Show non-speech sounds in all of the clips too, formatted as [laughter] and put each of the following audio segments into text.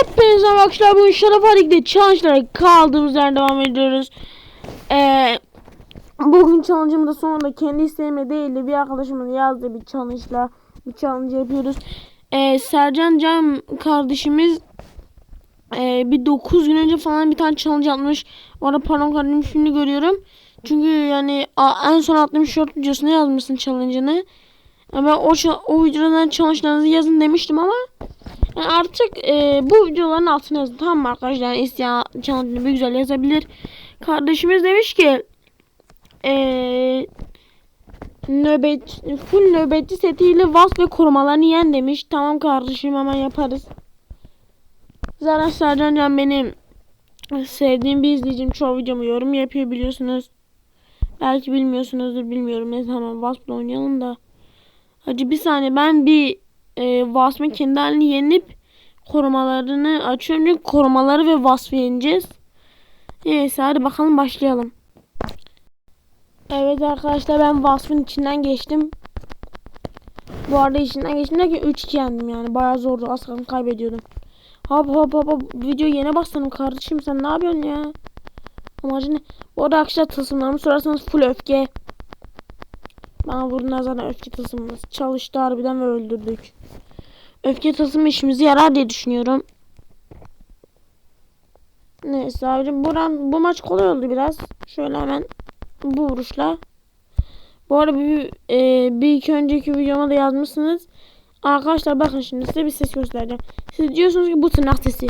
Hepinize arkadaşlar bu Şarap Halik'te challenge'lara kaldığımız yerden devam ediyoruz. Ee, bugün challenge'ım da sonunda kendi isteğime değil de bir arkadaşımın yazdığı bir challenge'la bir challenge yapıyoruz. Ee, Sercan Can kardeşimiz e, bir 9 gün önce falan bir tane challenge yapmış. Bu arada pardon kardeşim şimdi görüyorum. Çünkü yani en son attığım short videosuna yazmışsın challenge'ını. Ya Ben o, o videodan challenge'larınızı yazın demiştim ama yani artık e, bu videoların altına yazın. Tamam mı arkadaşlar? Yani isteyen bir güzel yazabilir. Kardeşimiz demiş ki e, nöbet full nöbetçi setiyle vas ve korumalarını yen demiş. Tamam kardeşim hemen yaparız. Zaten Sercan Can benim sevdiğim bir izleyicim. Çoğu videomu yorum yapıyor biliyorsunuz. Belki bilmiyorsunuzdur bilmiyorum. Neyse hemen Wasp'la oynayalım da. Hacı bir saniye ben bir e, Wasp'ın kendi halini korumalarını açıyorum. Çünkü korumaları ve Wasp'ı yeneceğiz. Neyse hadi bakalım başlayalım. Evet arkadaşlar ben Wasp'ın içinden geçtim. Bu arada içinden geçtim derken 3-2 yendim yani. Bayağı zordu. Az kaybediyordum. Hop hop hop hop. Video yeni başladım kardeşim. Sen ne yapıyorsun ya? Amacın ne? Bu arada arkadaşlar tılsımlarımı sorarsanız full öfke. Bana vurdular zaten öfke tılsımımız. Çalıştı harbiden ve öldürdük. Öfke tılsımı işimizi yarar diye düşünüyorum. Neyse abicim buran, bu maç kolay oldu biraz. Şöyle hemen bu vuruşla. Bu arada bir, e, bir iki önceki videoma da yazmışsınız. Arkadaşlar bakın şimdi size bir ses göstereceğim. Siz diyorsunuz ki bu tırnak sesi.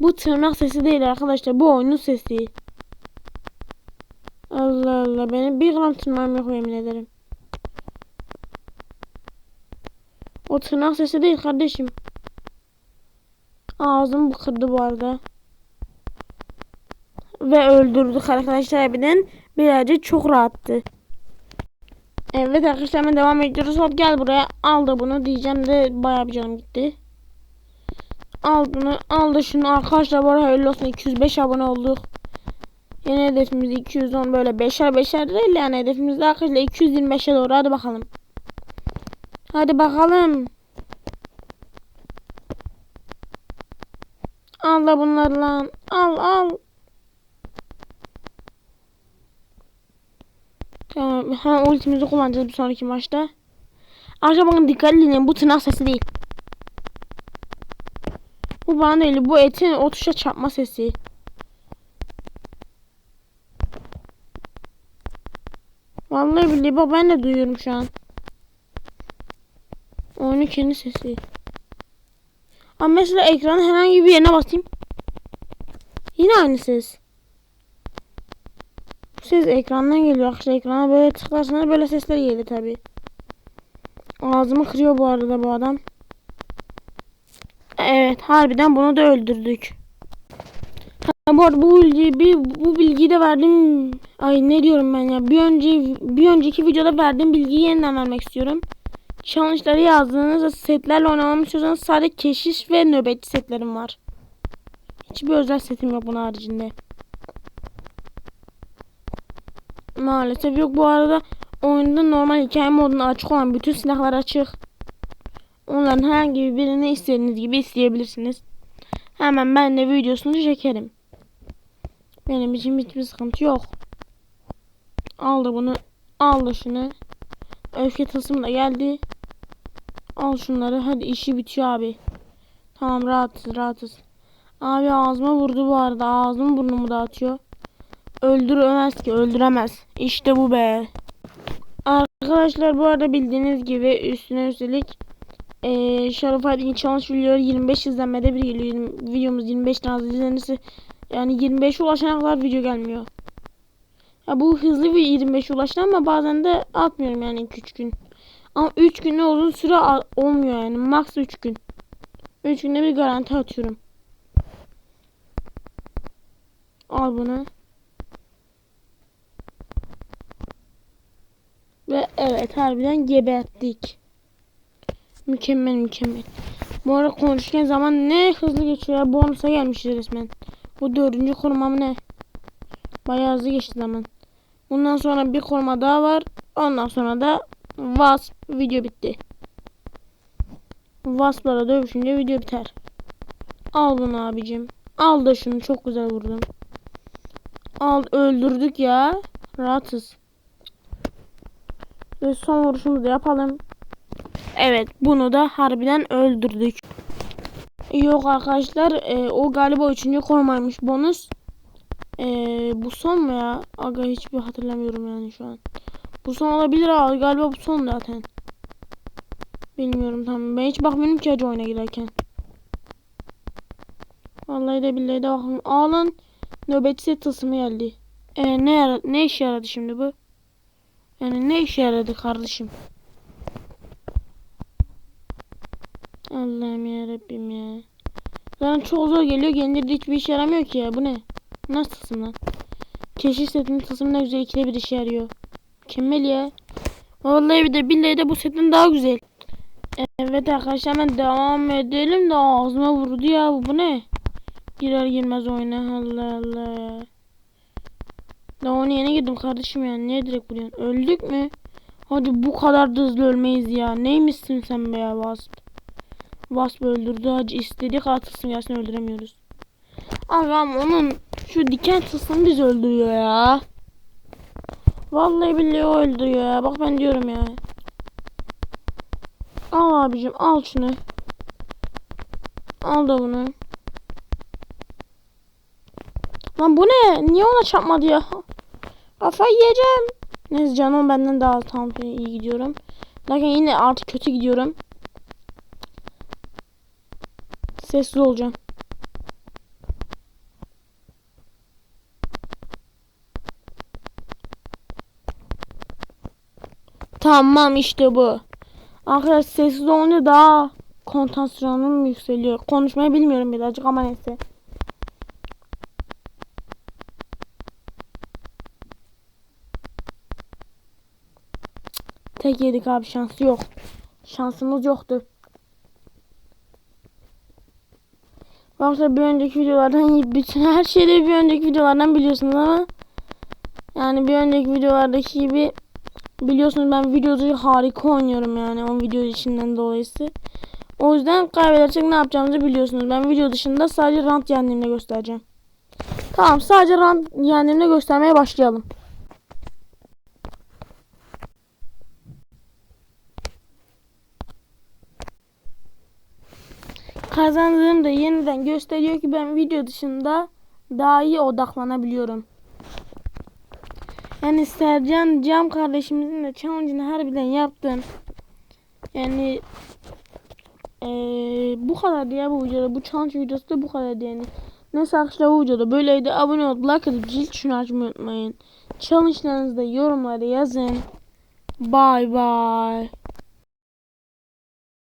Bu tırnak sesi değil arkadaşlar. Bu oyunun sesi. Allah Allah. Benim bir gram tırnağım yok yemin ederim. O tırnak sesi değil kardeşim. Ağzımı kırdı bu arada. Ve öldürdük arkadaşlar harbiden. Birazcık çok rahattı. Evet arkadaşlar hemen devam ediyoruz. Hop gel buraya. Al da bunu diyeceğim de bayağı bir canım gitti. Al bunu. Al da şunu. Arkadaşlar bu arada hayırlı olsun. 205 abone olduk. Yeni hedefimiz 210 böyle beşer beşer değil yani hedefimiz de arkadaşlar 225'e doğru hadi bakalım. Hadi bakalım. Al da bunları lan. Al al. Tamam hemen ultimizi kullanacağız bir sonraki maçta. Arkadaşlar bakın dikkatli dinleyin bu tırnak sesi değil. Bu bana değil bu etin o tuşa çarpma sesi. Vallahi billahi bak ben de duyuyorum şu an. Oyunun kendi sesi. Ama mesela ekranın herhangi bir yerine basayım. Yine aynı ses. Ses ekrandan geliyor. Arkadaşlar ekrana böyle tıklarsanız böyle sesler geliyor tabi. Ağzımı kırıyor bu arada bu adam. Evet harbiden bunu da öldürdük. Bu arada bu bilgiyi, bir, bu bilgiyi de verdim. Ay ne diyorum ben ya. Bir önce bir önceki videoda verdiğim bilgiyi yeniden vermek istiyorum. Challenge'ları yazdığınızda setlerle oynamamı istiyorsanız sadece keşiş ve nöbetçi setlerim var. Hiçbir özel setim yok bunun haricinde. Maalesef yok. Bu arada oyunda normal hikaye modunda açık olan bütün silahlar açık. Onların herhangi birini istediğiniz gibi isteyebilirsiniz. Hemen ben de videosunu çekerim. Benim için hiçbir sıkıntı yok. Aldı bunu. Aldı şunu. Öfke tasım da geldi. Al şunları. Hadi işi bitiyor abi. Tamam rahatız rahatız. Abi ağzıma vurdu bu arada. Ağzımı burnumu dağıtıyor. Öldüremez ki öldüremez. İşte bu be. Arkadaşlar bu arada bildiğiniz gibi üstüne üstelik ee, Şarap Aydın Challenge videoları 25 izlenmede bir geliyor. Videomuz 25 tane izlenirse yani 25'e ulaşana kadar video gelmiyor. Ya bu hızlı bir 25'e ulaştı ama bazen de atmıyorum yani 2-3 gün. Ama 3 günde uzun süre olmuyor yani. Max 3 gün. 3 günde bir garanti atıyorum. Al bunu. Ve evet harbiden geberttik. Mükemmel mükemmel. Bu arada konuşurken zaman ne hızlı geçiyor ya. Bonusa gelmişiz resmen. Bu dördüncü korumam ne? Bayağı hızlı geçti zaman. Bundan sonra bir koruma daha var. Ondan sonra da Wasp video bitti. Wasp'lara dövüşünce video biter. Al bunu abicim. Al da şunu çok güzel vurdum. Al öldürdük ya. Rahatız. Ve son vuruşumuzu yapalım. Evet bunu da harbiden öldürdük. Yok arkadaşlar e, o galiba üçüncü korumaymış bonus. E, bu son mu ya? Aga hiçbir hatırlamıyorum yani şu an. Bu son olabilir abi galiba bu son zaten. Bilmiyorum tamam ben hiç bakmıyorum ki acı oyuna girerken. Vallahi de billahi de bakın. Ağlan nöbetçi set geldi. E, ne, ne işe yaradı şimdi bu? Yani ne işe yaradı kardeşim? Allah'ım ya Rabbim ya. Zaten çok zor geliyor. Gelince hiçbir işe yaramıyor ki ya. Bu ne? Nasıl tılsım lan? Keşif setinin tılsımı ne güzel ikide bir işe yarıyor. Mükemmel ya. Vallahi bir de billahi de bu setin daha güzel. Evet arkadaşlar hemen devam edelim de ağzıma vurdu ya bu, bu ne? Girer girmez oyna Allah Allah. Daha onu yeni girdim kardeşim ya. Niye direkt vuruyorsun? Öldük mü? Hadi bu kadar da hızlı ölmeyiz ya. Neymişsin sen be ya Wasp? Wasp öldürdü hacı. istediği tılsım gelsin öldüremiyoruz. Ağam onun şu diken tılsımı biz öldürüyor ya. Vallahi billahi o öldürüyor ya. Bak ben diyorum ya. Al abicim al şunu. Al da bunu. Lan bu ne? Niye ona çarpmadı ya? Kafayı yiyeceğim. Neyse canım benden daha tam iyi gidiyorum. Lakin yine artık kötü gidiyorum. Sessiz olacağım. Tamam işte bu. Arkadaşlar sessiz olunca daha konsantrasyonum yükseliyor. Konuşmayı bilmiyorum birazcık ama neyse. Tek yedik abi şansı yok. Şansımız yoktu. Yoksa bir önceki videolardan bütün [laughs] her şeyleri bir önceki videolardan biliyorsunuz ama yani bir önceki videolardaki gibi biliyorsunuz ben videoda harika oynuyorum yani o video içinden dolayısı. O yüzden kaybedersek ne yapacağımızı biliyorsunuz. Ben video dışında sadece rant yendiğimde göstereceğim. Tamam sadece rant yendiğimde göstermeye başlayalım. Kazandığımda yeniden gösteriyor ki ben video dışında daha iyi odaklanabiliyorum. Yani Sercan Cam kardeşimizin de challenge'ını harbiden yaptım. Yani ee, bu kadar ya bu videoda. Bu challenge videosu da bu kadar yani. Neyse arkadaşlar bu videoda böyleydi. Abone olup like atıp zil tuşunu açmayı unutmayın. Challenge'larınızı da yorumlara yazın. Bye bye.